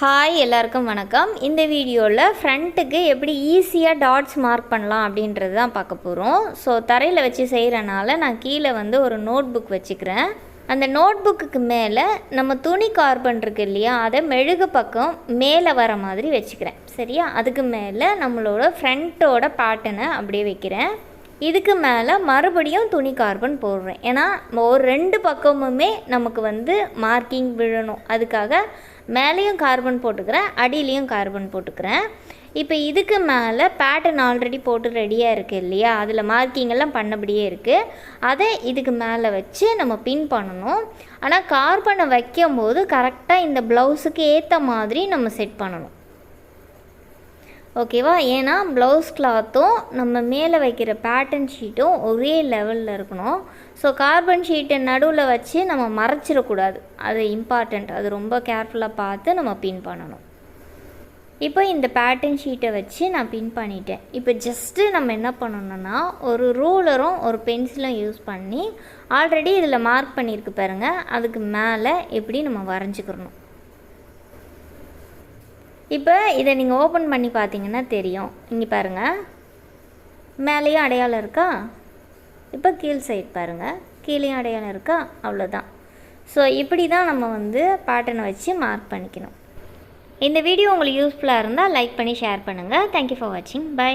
Hi எல்லாருக்கும் வணக்கம். இந்த வீடியோவில் ஃப்ரண்ட்டுக்கு எப்படி ஈஸியாக டாட்ஸ் மார்க் பண்ணலாம் அப்படின்றது தான் பார்க்க போகிறோம் ஸோ தரையில் வச்சு செய்கிறனால நான் கீழே வந்து ஒரு நோட் புக் வச்சுக்கிறேன். அந்த நோட் புக்குக்கு மேலே நம்ம துணி கார்பன் இருக்கு இல்லையா அதை மெழுகு பக்கம் மேலே வர மாதிரி வச்சுக்கிறேன். சரியா? அதுக்கு மேலே நம்மளோட ஃப்ரண்ட்டோட பேட்டனை அப்படியே வைக்கிறேன். இதுக்கு மேலே மறுபடியும் துணி கார்பன் போடுறேன். ஏன்னா ஒரு ரெண்டு பக்கமுமே நமக்கு வந்து மார்க்கிங் விழணும். அதுக்காக மேலேயும் கார்பன் போட்டுக்கிறேன் அடியிலையும் கார்பன் போட்டுக்கிறேன். இப்போ இதுக்கு மேலே பேட்டர்ன் ஆல்ரெடி போட்டு ரெடியாக இருக்குது இல்லையா? அதில் மார்க்கிங் எல்லாம் பண்ணபடியே இருக்குது அதை இதுக்கு மேலே வச்சு நம்ம பின் பண்ணணும். ஆனால் கார்பனை வைக்கும்போது கரெக்டாக இந்த ப்ளவுஸுக்கு ஏற்ற மாதிரி நம்ம செட் பண்ணணும். ஓகேவா? ஏன்னா ப்ளவுஸ் கிளாத்தும் நம்ம மேலே வைக்கிற பேட்டர்ன் ஷீட்டும் ஒரே லெவலில் இருக்கணும். ஸோ கார்பன் ஷீட்டை நடுவில் வச்சு நம்ம மறைச்சிடக்கூடாது. அது இம்பார்ட்டண்ட் அது ரொம்ப கேர்ஃபுல்லாக பார்த்து நம்ம பின் பண்ணணும். இப்போ இந்த பேட்டர்ன் ஷீட்டை வச்சு நான் பின் பண்ணிட்டேன். இப்போ ஜஸ்ட்டு நம்ம என்ன பண்ணணும்னா ஒரு ரூலரும் ஒரு பென்சிலும் யூஸ் பண்ணி ஆல்ரெடி இதில் மார்க் பண்ணியிருக்கு பாருங்கள் அதுக்கு மேலே எப்படி நம்ம வரைஞ்சிக்கிறணும். இப்போ இதை நீங்கள் ஓப்பன் பண்ணி பார்த்தீங்கன்னா தெரியும். இங்கே பாருங்கள் மேலேயும் அடையாளம் இருக்கா? இப்போ கீழ் சைட் பாருங்கள் கீழேயும் அடையாளம் இருக்கா? அவ்வளோதான் ஸோ இப்படி தான் நம்ம வந்து பேட்டர்னை வச்சு மார்க் பண்ணிக்கணும். இந்த வீடியோ உங்களுக்கு யூஸ்ஃபுல்லாக இருந்தால் லைக் பண்ணி ஷேர் பண்ணுங்கள் தேங்க்யூ ஃபார் வாட்சிங் பை